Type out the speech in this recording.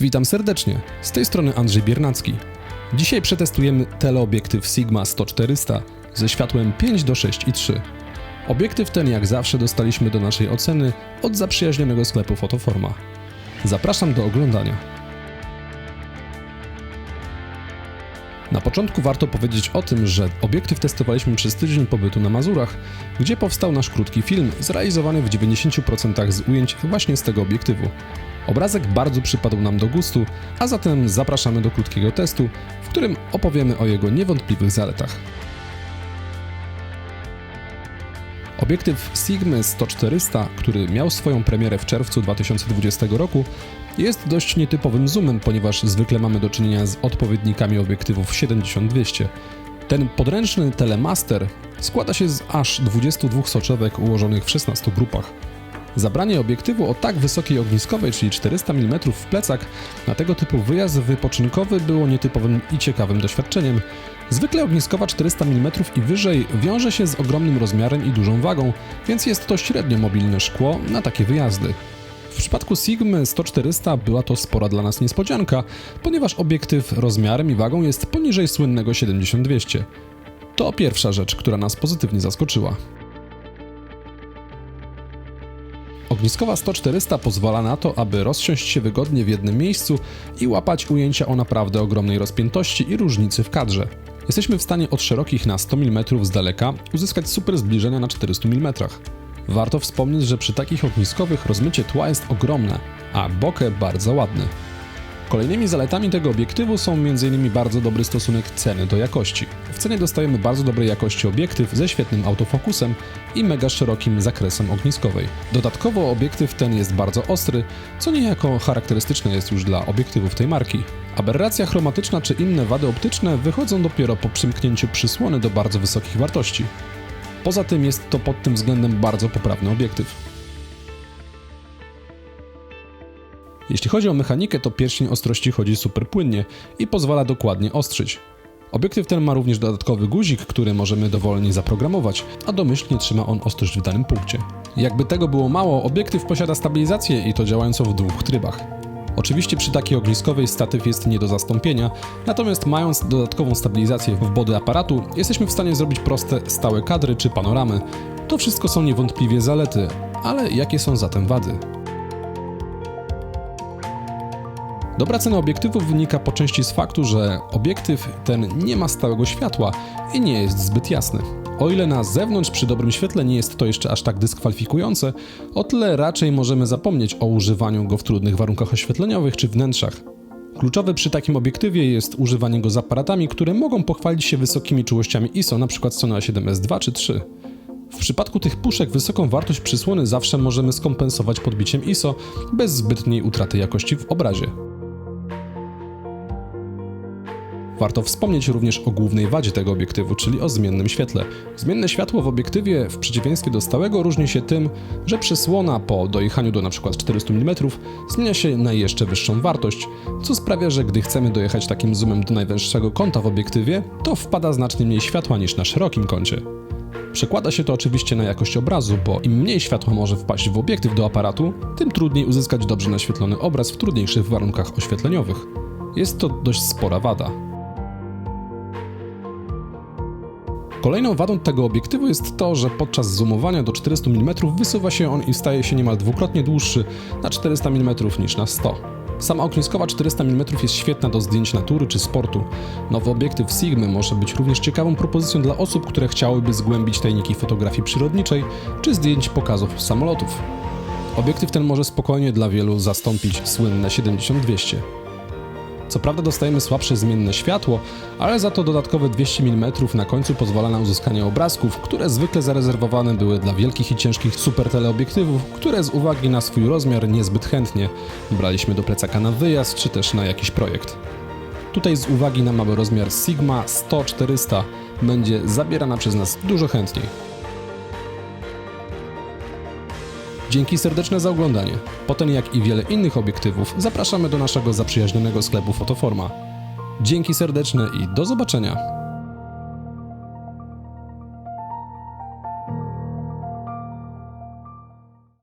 Witam serdecznie, z tej strony Andrzej Biernacki. Dzisiaj przetestujemy teleobiektyw Sigma 100-400 ze światłem 5 do 6 i 3. Obiektyw ten jak zawsze dostaliśmy do naszej oceny od zaprzyjaźnionego sklepu Fotoforma. Zapraszam do oglądania. Na początku warto powiedzieć o tym, że obiektyw testowaliśmy przez tydzień pobytu na Mazurach, gdzie powstał nasz krótki film zrealizowany w 90% z ujęć właśnie z tego obiektywu. Obrazek bardzo przypadł nam do gustu, a zatem zapraszamy do krótkiego testu, w którym opowiemy o jego niewątpliwych zaletach. Obiektyw Sigma 100-400, który miał swoją premierę w czerwcu 2020 roku, jest dość nietypowym zoomem, ponieważ zwykle mamy do czynienia z odpowiednikami obiektywów 70-200. Ten podręczny Telemaster składa się z aż 22 soczewek ułożonych w 16 grupach. Zabranie obiektywu o tak wysokiej ogniskowej, czyli 400 mm w plecak, na tego typu wyjazd wypoczynkowy było nietypowym i ciekawym doświadczeniem. Zwykle ogniskowa 400 mm i wyżej wiąże się z ogromnym rozmiarem i dużą wagą, więc jest to średnio mobilne szkło na takie wyjazdy. W przypadku Sigmy 100-400 była to spora dla nas niespodzianka, ponieważ obiektyw rozmiarem i wagą jest poniżej słynnego 70-200. To pierwsza rzecz, która nas pozytywnie zaskoczyła. Ogniskowa 100-400 pozwala na to, aby rozsiąść się wygodnie w jednym miejscu i łapać ujęcia o naprawdę ogromnej rozpiętości i różnicy w kadrze. Jesteśmy w stanie od szerokich na 100 mm z daleka uzyskać super zbliżenia na 400 mm. Warto wspomnieć, że przy takich ogniskowych rozmycie tła jest ogromne, a bokeh bardzo ładny. Kolejnymi zaletami tego obiektywu są m.in. bardzo dobry stosunek ceny do jakości. W cenie dostajemy bardzo dobrej jakości obiektyw ze świetnym autofokusem i mega szerokim zakresem ogniskowej. Dodatkowo obiektyw ten jest bardzo ostry, co niejako charakterystyczne jest już dla obiektywów tej marki. Aberracja chromatyczna czy inne wady optyczne wychodzą dopiero po przymknięciu przysłony do bardzo wysokich wartości. Poza tym jest to pod tym względem bardzo poprawny obiektyw. Jeśli chodzi o mechanikę, to pierścień ostrości chodzi super płynnie i pozwala dokładnie ostrzyć. Obiektyw ten ma również dodatkowy guzik, który możemy dowolnie zaprogramować, a domyślnie trzyma on ostrość w danym punkcie. Jakby tego było mało, obiektyw posiada stabilizację i to działającą w dwóch trybach. Oczywiście przy takiej ogniskowej statyw jest nie do zastąpienia, natomiast mając dodatkową stabilizację w body aparatu, jesteśmy w stanie zrobić proste, stałe kadry czy panoramy. To wszystko są niewątpliwie zalety, ale jakie są zatem wady? Dobra cena obiektywu wynika po części z faktu, że obiektyw ten nie ma stałego światła i nie jest zbyt jasny. O ile na zewnątrz przy dobrym świetle nie jest to jeszcze aż tak dyskwalifikujące, o tyle raczej możemy zapomnieć o używaniu go w trudnych warunkach oświetleniowych czy wnętrzach. Kluczowe przy takim obiektywie jest używanie go z aparatami, które mogą pochwalić się wysokimi czułościami ISO, np. Sony A7S II czy 3. W przypadku tych puszek wysoką wartość przysłony zawsze możemy skompensować podbiciem ISO bez zbytniej utraty jakości w obrazie. Warto wspomnieć również o głównej wadzie tego obiektywu, czyli o zmiennym świetle. Zmienne światło w obiektywie, w przeciwieństwie do stałego, różni się tym, że przysłona po dojechaniu do np. 400 mm zmienia się na jeszcze wyższą wartość, co sprawia, że gdy chcemy dojechać takim zoomem do najwęższego kąta w obiektywie, to wpada znacznie mniej światła niż na szerokim kącie. Przekłada się to oczywiście na jakość obrazu, bo im mniej światła może wpaść w obiektyw do aparatu, tym trudniej uzyskać dobrze naświetlony obraz w trudniejszych warunkach oświetleniowych. Jest to dość spora wada. Kolejną wadą tego obiektywu jest to, że podczas zoomowania do 400 mm wysuwa się on i staje się niemal dwukrotnie dłuższy na 400 mm niż na 100. Sama ogniskowa 400 mm jest świetna do zdjęć natury czy sportu. Nowy obiektyw Sigmy może być również ciekawą propozycją dla osób, które chciałyby zgłębić tajniki fotografii przyrodniczej czy zdjęć pokazów samolotów. Obiektyw ten może spokojnie dla wielu zastąpić słynne 70-200. Co prawda dostajemy słabsze zmienne światło, ale za to dodatkowe 200 mm na końcu pozwala na uzyskanie obrazków, które zwykle zarezerwowane były dla wielkich i ciężkich super teleobiektywów, które z uwagi na swój rozmiar niezbyt chętnie braliśmy do plecaka na wyjazd czy też na jakiś projekt. Tutaj z uwagi na mały rozmiar Sigma 100-400 będzie zabierana przez nas dużo chętniej. Dzięki serdeczne za oglądanie. Po ten jak i wiele innych obiektywów zapraszamy do naszego zaprzyjaźnionego sklepu Fotoforma. Dzięki serdeczne i do zobaczenia.